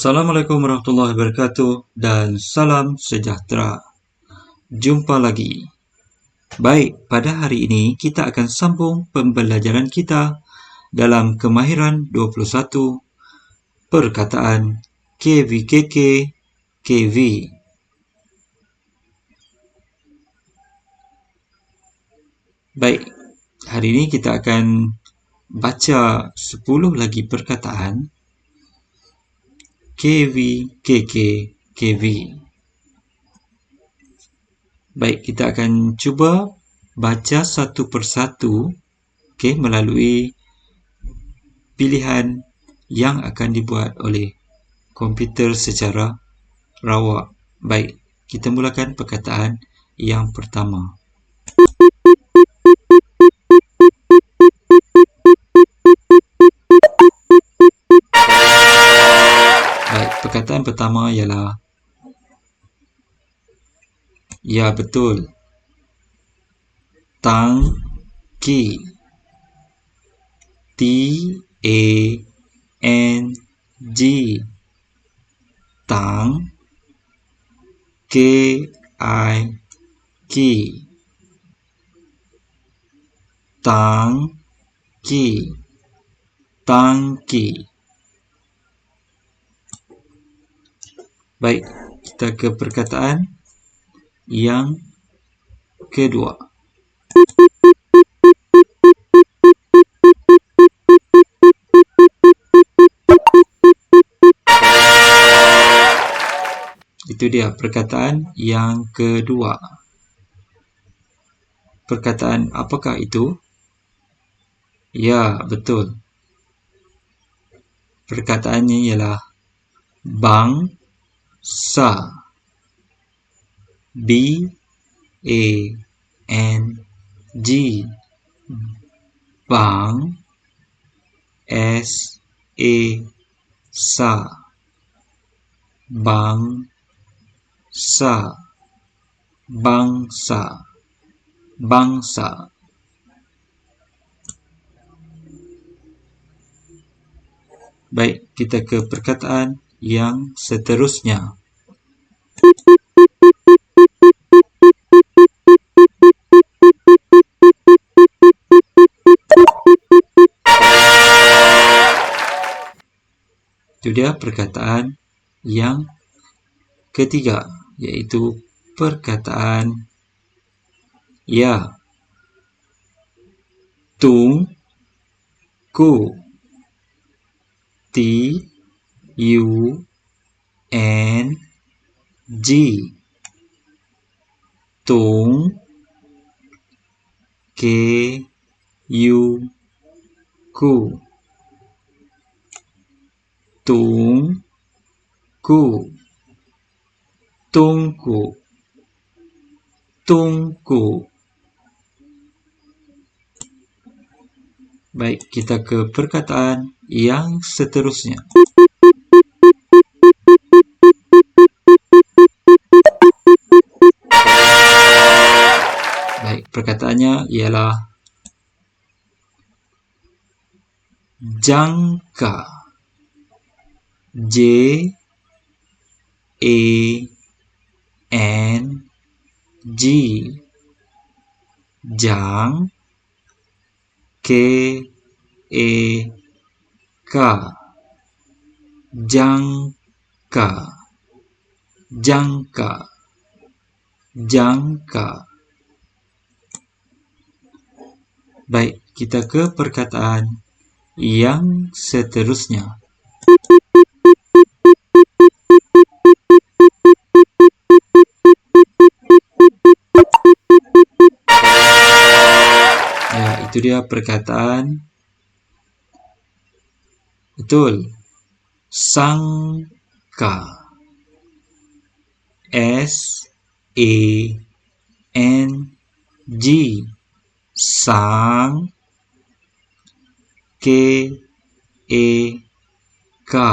Assalamualaikum warahmatullahi wabarakatuh dan salam sejahtera. Jumpa lagi. Baik, pada hari ini kita akan sambung pembelajaran kita dalam kemahiran 21 perkataan KVKK KV. Baik, hari ini kita akan baca 10 lagi perkataan KV, KK, KV. Baik, kita akan cuba baca satu persatu okay, melalui pilihan yang akan dibuat oleh komputer secara rawak. Baik, kita mulakan perkataan yang pertama. Perkataan pertama ialah Ya betul. Tang Ki. T A N G. Tang K I Ki Tang Ki. Tang Baik, kita ke perkataan yang kedua. Itu dia perkataan yang kedua. Perkataan apakah itu? Ya, betul. Perkataannya ialah bang sa. B. A. N. G. Bang. S. A. Sa. Bang. Sa. Bangsa bangsa baik kita ke perkataan yang seterusnya. Itu dia perkataan yang ketiga, yaitu perkataan ya. Tung, ku, ti, U N G. Tung. K. U. Ku. Tung. Ku. Tungku. Tungku. Baik, kita ke perkataan yang seterusnya. Perkataannya ialah jangka. J A N G. Jang K A K. Jangka. Jangka. Jangka Baik, kita ke perkataan yang seterusnya. Ya, itu dia perkataan. Betul. Sangka. S A N G sang ke e ka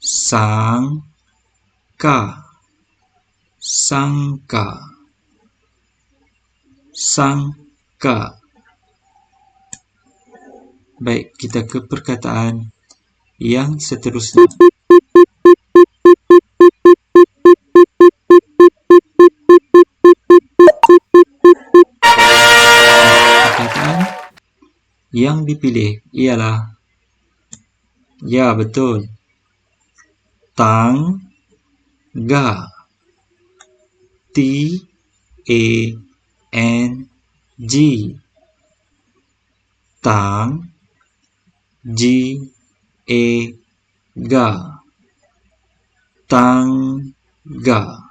sang ka sangka sangka baik kita ke perkataan yang seterusnya dipilih ialah ya betul. Tang ga. T a n g. Tang g a ga. Tangga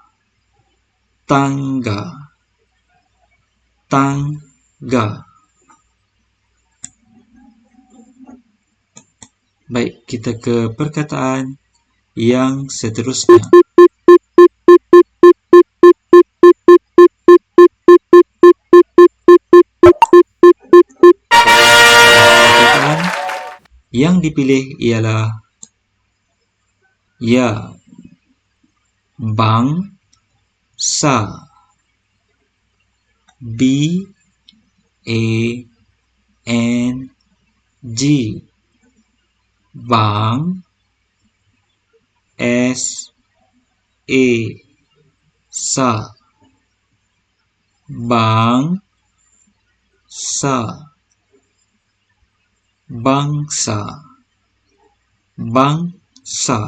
tangga tangga Baik, kita ke perkataan yang seterusnya. Perkataan yang dipilih ialah ya bang sa b a n g bang. S. A sa bang. Sa bangsa. Bangsa.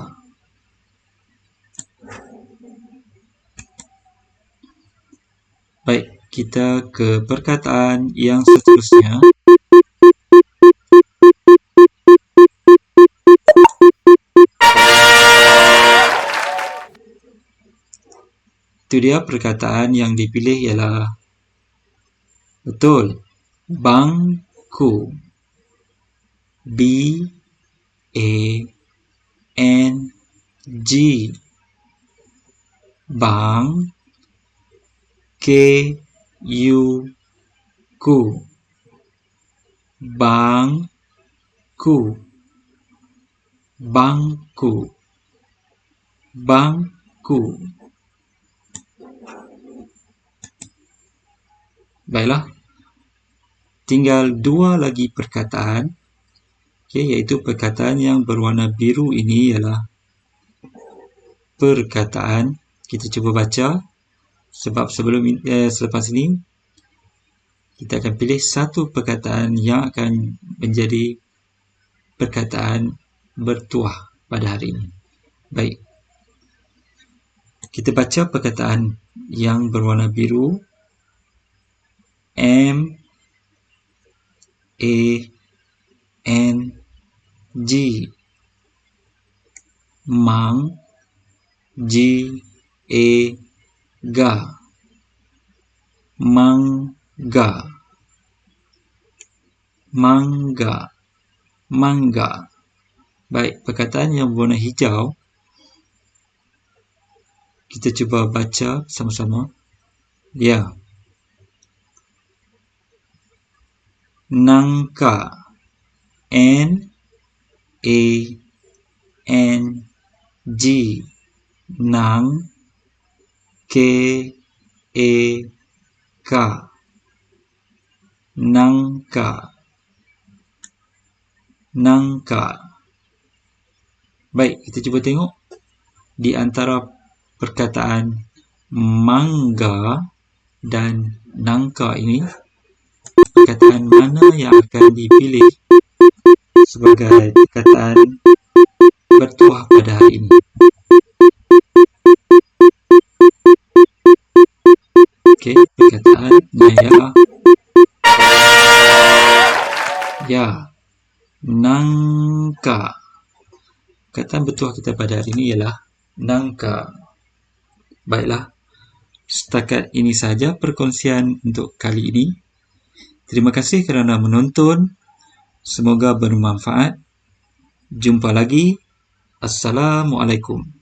Baik kita ke perkataan yang seterusnya Itu dia perkataan yang dipilih ialah betul. Bangku. B A N G Bang K U Ku Bangku Bangku Bangku Baiklah. Tinggal dua lagi perkataan. Okay, iaitu perkataan yang berwarna biru ini ialah perkataan. Kita cuba baca. Sebab sebelum eh, selepas ini, kita akan pilih satu perkataan yang akan menjadi perkataan bertuah pada hari ini. Baik. Kita baca perkataan yang berwarna biru. M A N G. Mang G A Ga Mangga. Mangga. Mangga. Baik, perkataan yang berwarna hijau Kita cuba baca sama-sama. Ya. Nangka. N a n g. Nang. K a k. Nangka. Nangka. Baik kita cuba tengok di antara perkataan mangga dan nangka ini perkataan mana yang akan dipilih sebagai perkataan bertuah pada hari ini. Okey, perkataan ya. Ya. Nangka. Perkataan bertuah kita pada hari ini ialah nangka. Baiklah. Setakat ini saja perkongsian untuk kali ini. Terima kasih kerana menonton. Semoga bermanfaat. Jumpa lagi. Assalamualaikum.